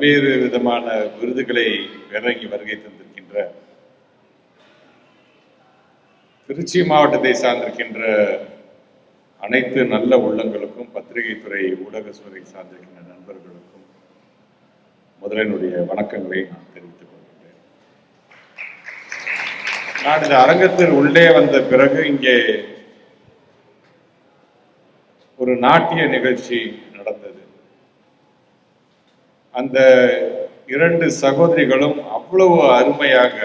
பல்வேறு விதமான விருதுகளை இறங்கி வருகை தந்திருக்கின்ற திருச்சி மாவட்டத்தை சார்ந்திருக்கின்ற அனைத்து நல்ல உள்ளங்களுக்கும் பத்திரிகை துறை ஊடக சார்ந்திருக்கின்ற நண்பர்களுக்கும் முதலினுடைய வணக்கங்களை நான் தெரிவித்துக் கொள்கின்றேன். நான் இந்த அரங்கத்தில் உள்ளே வந்த பிறகு இங்கே ஒரு நாட்டிய நிகழ்ச்சி அந்த இரண்டு சகோதரிகளும் அவ்வளவு அருமையாக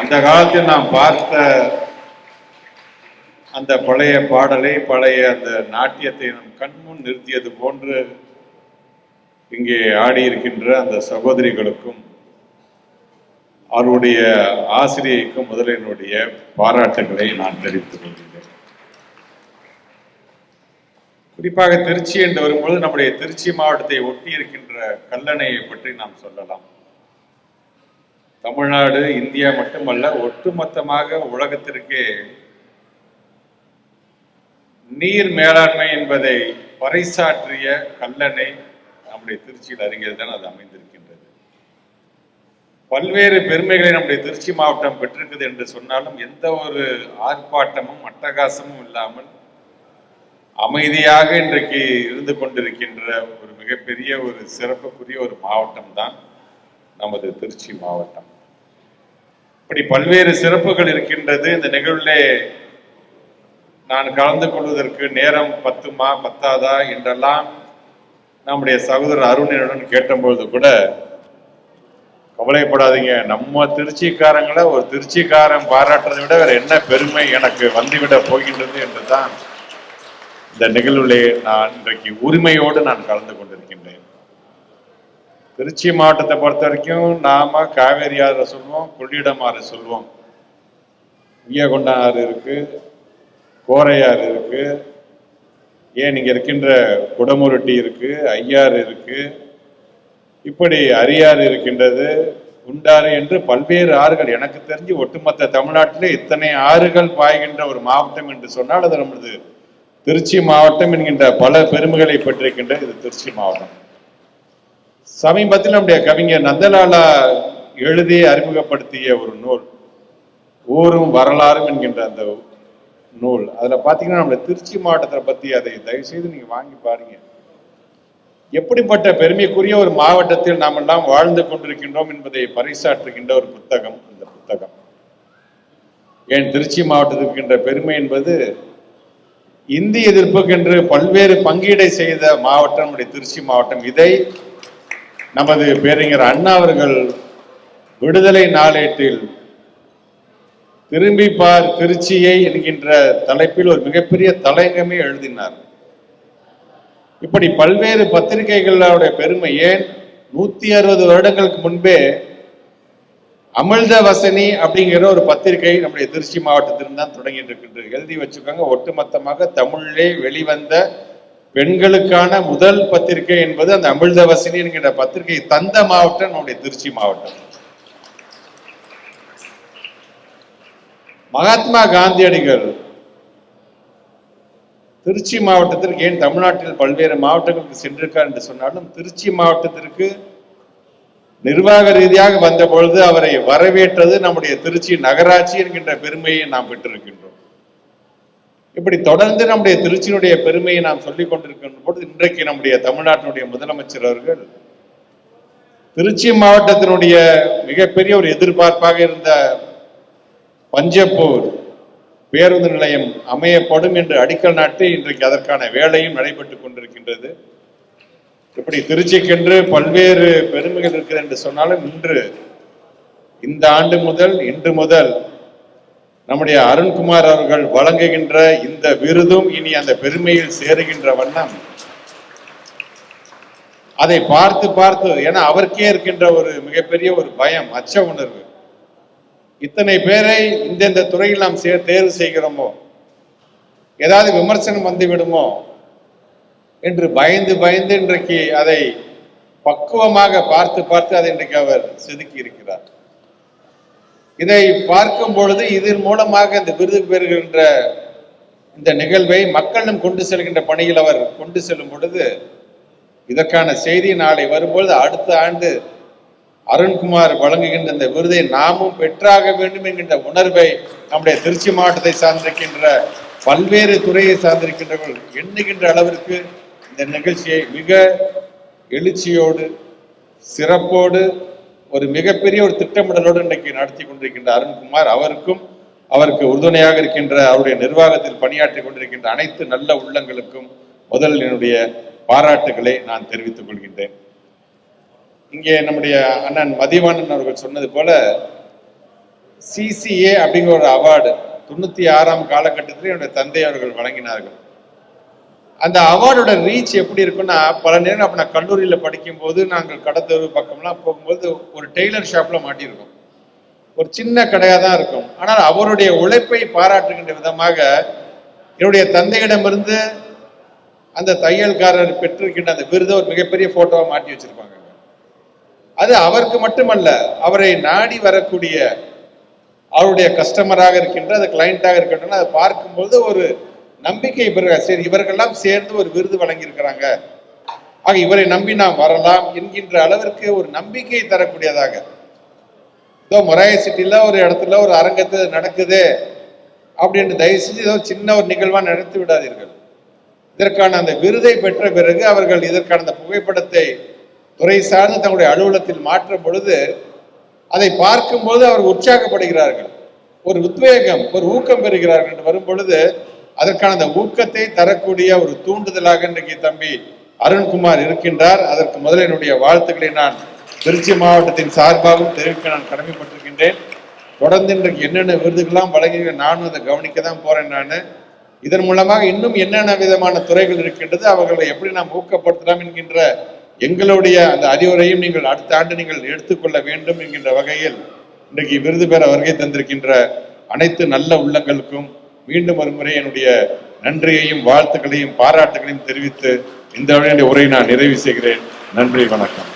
அந்த காலத்தில் நாம் பார்த்த அந்த பழைய பாடலை பழைய அந்த நாட்டியத்தை நம் கண்முன் நிறுத்தியது போன்று இங்கே ஆடியிருக்கின்ற அந்த சகோதரிகளுக்கும் அவருடைய ஆசிரியைக்கும் முதலினுடைய பாராட்டுகளை நான் தெரிவித்துக் கொள்கிறேன். குறிப்பாக திருச்சி என்று வரும்பொழுது நம்முடைய திருச்சி மாவட்டத்தை ஒட்டி இருக்கின்ற கல்லணையை பற்றி நாம் சொல்லலாம். தமிழ்நாடு இந்தியா மட்டுமல்ல ஒட்டுமொத்தமாக உலகத்திற்கே நீர் மேலாண்மை என்பதை பறைசாற்றிய கல்லணை நம்முடைய திருச்சியில் அருகில் தான் அது அமைந்திருக்கின்றது. பல்வேறு பெருமைகளை நம்முடைய திருச்சி மாவட்டம் பெற்றிருக்குது என்று சொன்னாலும் எந்த ஒரு ஆர்ப்பாட்டமும் அட்டகாசமும் இல்லாமல் அமைதியாக இன்றைக்கு இருந்து கொண்டிருக்கின்ற ஒரு மிகப்பெரிய ஒரு சிறப்புக்குரிய ஒரு மாவட்டம் தான் நமது திருச்சி மாவட்டம். இப்படி பல்வேறு சிறப்புகள் இருக்கின்றது. இந்த நிகழ்விலே நான் கலந்து கொள்வதற்கு நேரம் பத்துமா பத்தாதா என்றெல்லாம் நம்முடைய சகோதரர் அருணினுடன் கேட்டபொழுது கூட கவலைப்படாதீங்க. நம்ம திருச்சிக்காரங்களை ஒரு திருச்சிக்காரன் பாராட்டுறதை விட வேற என்ன பெருமை எனக்கு வந்துவிட போகின்றது என்று தான் இந்த நிகழ்விலே நான் இன்றைக்கு உரிமையோடு நான் கலந்து கொண்டிருக்கின்றேன். திருச்சி மாவட்டத்தை பொறுத்த வரைக்கும் நாம காவேரி ஆறு சொல்லுவோம் கொள்ளிடம் ஆறு சொல்லுவோம் உய்யகொண்ட ஆறு இருக்கு கோரையாறு இருக்கு ஏன் இங்க இருக்கின்ற குடமுருட்டி இருக்கு ஐயாறு இருக்கு இப்படி அரியாறு இருக்கின்றது குண்டாறு என்று பல்வேறு ஆறுகள். எனக்கு தெரிஞ்சு ஒட்டுமொத்த தமிழ்நாட்டிலே இத்தனை ஆறுகள் பாய்கின்ற ஒரு மாவட்டம் என்று சொன்னால் அது நம்மளது திருச்சி மாவட்டம் என்கின்ற பல பெருமைகளை பெற்றிருக்கின்ற இது திருச்சி மாவட்டம். சமீபத்தில் நம்முடைய கவிஞர் நந்தலாலா எழுதி அறிமுகப்படுத்திய ஒரு நூல் ஊரும் வரலாறும் என்கின்ற அந்த நூல். அதில் பார்த்தீங்கன்னா நம்முடைய திருச்சி மாவட்டத்தை பற்றி அதை தயவு செய்து நீங்கள் வாங்கி பாருங்க. எப்படிப்பட்ட பெருமைக்குரிய ஒரு மாவட்டத்தில் நாம் எல்லாம் வாழ்ந்து கொண்டிருக்கின்றோம் என்பதை பறைசாற்றுகின்ற ஒரு புத்தகம் இந்த புத்தகம். ஏன் திருச்சி மாவட்டத்திற்கின்ற பெருமை என்பது இந்தி எதிர்ப்புக்கென்று பல்வேறு பங்கீடை செய்த மாவட்டம் நம்முடைய திருச்சி மாவட்டம் இதை நமது பேரறிஞர் அண்ணா அவர்கள் விடுதலை நாளேட்டில் திரும்பி பார் திருச்சியை என்கின்ற தலைப்பில் ஒரு மிகப்பெரிய தலையங்கமே எழுதினார். இப்படி பல்வேறு பத்திரிகைகளுடைய பெருமை ஏன்? நூத்தி அறுபது வருடங்களுக்கு முன்பே அமிழ்த வசனி அப்படிங்கிற ஒரு பத்திரிகை நம்முடைய திருச்சி மாவட்டத்திலிருந்து தான் தொடங்கிட்டு இருக்கின்றது எழுதி வச்சுக்கோங்க ஒட்டுமொத்தமாக தமிழிலே வெளிவந்த பெண்களுக்கான முதல் பத்திரிகை என்பது அந்த அமிழ்த வசனி என்கிற பத்திரிகை தந்த மாவட்டம் நம்முடைய திருச்சி மாவட்டம். மகாத்மா காந்தியடிகள் திருச்சி மாவட்டத்திற்கு ஏன் தமிழ்நாட்டில் பல்வேறு மாவட்டங்களுக்கு சென்றிருக்கார் என்று சொன்னாலும் திருச்சி மாவட்டத்திற்கு நிர்வாக ரீதியாக வந்த பொழுது அவரை வரவேற்றது நம்முடைய திருச்சி நகராட்சி என்கின்ற பெருமையை நாம் பெற்றிருக்கின்றோம். இப்படி தொடர்ந்து நம்முடைய திருச்சியினுடைய பெருமையை நாம் சொல்லிக் கொண்டிருக்கின்ற பொழுது இன்றைக்கு நம்முடைய தமிழ்நாட்டினுடைய முதலமைச்சர் அவர்கள் திருச்சி மாவட்டத்தினுடைய மிகப்பெரிய ஒரு எதிர்பார்ப்பாக இருந்த பஞ்சப்பூர் பேருந்து நிலையம் அமையப்படும் என்று அடிக்கல் நாட்டி இன்றைக்கு அதற்கான வேலையும் நடைபெற்றுக் கொண்டிருக்கின்றது. இப்படி திருச்சிக்கென்று பல்வேறு பெருமைகள் இருக்கிறது என்று சொன்னாலும் இன்று இந்த ஆண்டு முதல் இன்று முதல் நம்முடைய அருண்குமார் அவர்கள் வழங்குகின்ற இந்த விருதும் இனி அந்த பெருமையில் சேருகின்ற வண்ணம். அதை பார்த்து பார்த்து ஏன்னா அவருக்கே இருக்கின்ற ஒரு மிகப்பெரிய ஒரு பயம் அச்ச உணர்வு. இத்தனை பேரை இந்தந்த துறையில் நாம் தேர்வு செய்கிறோமோ? ஏதாவது விமர்சனம் வந்து விடுமோ? என்று பயந்து பயந்து இன்றைக்கு அதை பக்குவமாக பார்த்து பார்த்து அதை இன்றைக்கு அவர் செதுக்கி இருக்கிறார். இதை பார்க்கும் பொழுது இதன் மூலமாக இந்த விருது பெறுகின்ற இந்த நிகழ்வை மக்களும் கொண்டு செல்கின்ற பணியில் அவர் கொண்டு செல்லும் பொழுது இதற்கான செய்தி நாளை வரும்பொழுது அடுத்த ஆண்டு அருண்குமார் வழங்குகின்ற இந்த விருதை நாமும் பெற்றாக வேண்டும் என்கின்ற உணர்வை நம்முடைய திருச்சி மாவட்டத்தை சார்ந்திருக்கின்ற பல்வேறு துறையை சார்ந்திருக்கின்றவர்கள் எண்ணுகின்ற அளவிற்கு இந்த நிகழ்ச்சியை மிக எழுச்சியோடு சிறப்போடு ஒரு மிகப்பெரிய ஒரு திட்டமிடலோடு இன்றைக்கு நடத்தி கொண்டிருக்கின்ற அருண்குமார் அவருக்கும் அவருக்கு உறுதுணையாக இருக்கின்ற அவருடைய நிர்வாகத்தில் பணியாற்றி கொண்டிருக்கின்ற அனைத்து நல்ல உள்ளங்களுக்கும் முதல் என்னுடைய பாராட்டுகளை நான் தெரிவித்துக் கொள்கின்றேன். இங்கே நம்முடைய அண்ணன் மதிவாணன் அவர்கள் சொன்னது போல சிசிஏ அப்படிங்கிற ஒரு அவார்டு தொண்ணூத்தி ஆறாம் காலகட்டத்தில் என்னுடைய தந்தை அவர்கள் வழங்கினார்கள். அந்த அவார்டோட ரீச் எப்படி இருக்குன்னா பல நேரம் அப்போ நான் கல்லூரியில் படிக்கும்போது நாங்கள் கடத்தெரு பக்கம்லாம் போகும்போது ஒரு டெய்லர் ஷாப்பில் மாட்டியிருக்கோம். ஒரு சின்ன கடையாக தான் இருக்கும். ஆனால் அவருடைய உழைப்பை பாராட்டுகின்ற விதமாக என்னுடைய தந்தையிடமிருந்து அந்த தையல்காரர் பெற்றிருக்கின்ற அந்த விருதை ஒரு மிகப்பெரிய ஃபோட்டோவாக மாட்டி வச்சுருப்பாங்க. அது அவருக்கு மட்டுமல்ல அவரை நாடி வரக்கூடிய அவருடைய கஸ்டமராக இருக்கின்ற அது கிளைண்ட்டாக இருக்கின்றன அதை பார்க்கும்போது ஒரு நம்பிக்கை இவர்கள் சரி இவர்கள்லாம் சேர்ந்து ஒரு விருது வழங்கியிருக்கிறாங்க. ஆக இவரை நம்பி நாம் வரலாம் என்கின்ற அளவிற்கு ஒரு நம்பிக்கை தரக்கூடியதாக. ஏதோ மொராய சிட்டியில் ஒரு இடத்துல ஒரு அரங்கத்து நடக்குது அப்படின்னு தயவு செஞ்சு ஏதோ சின்ன ஒரு நிகழ்வாக நடத்தி விடாதீர்கள். இதற்கான அந்த விருதை பெற்ற பிறகு அவர்கள் இதற்கான அந்த புகைப்படத்தை துறை சார்ந்து தங்களுடைய அலுவலகத்தில் மாற்றும் பொழுது அதை பார்க்கும்போது அவர் உற்சாகப்படுகிறார்கள். ஒரு உத்வேகம் ஒரு ஊக்கம் பெறுகிறார்கள் என்று வரும் பொழுது அதற்கான அந்த ஊக்கத்தை தரக்கூடிய ஒரு தூண்டுதலாக இன்றைக்கு தம்பி அருண்குமார் இருக்கின்றார். அதற்கு முதல் என்னுடைய வாழ்த்துக்களை நான் திருச்சி மாவட்டத்தின் சார்பாகவும் தெரிவிக்க நான் கடமைப்பட்டிருக்கின்றேன். தொடர்ந்து இன்றைக்கு என்னென்ன விருதுகள்லாம் வழங்கி நானும் அதை கவனிக்க தான் போறேன் நான். இதன் மூலமாக இன்னும் என்னென்ன விதமான துறைகள் இருக்கின்றது அவர்களை எப்படி நாம் ஊக்கப்படுத்தலாம் என்கின்ற எங்களுடைய அந்த அறிவுரையும் நீங்கள் அடுத்த ஆண்டு நீங்கள் எடுத்துக்கொள்ள வேண்டும் என்கின்ற வகையில் இன்றைக்கு விருது பெற வருகை தந்திருக்கின்ற அனைத்து நல்ல உள்ளங்களுக்கும் மீண்டும் ஒருமுறை என்னுடைய நன்றியையும் வாழ்த்துக்களையும் பாராட்டுகளையும் தெரிவித்து இந்த உரையை நான் நிறைவு செய்கிறேன். நன்றி வணக்கம்.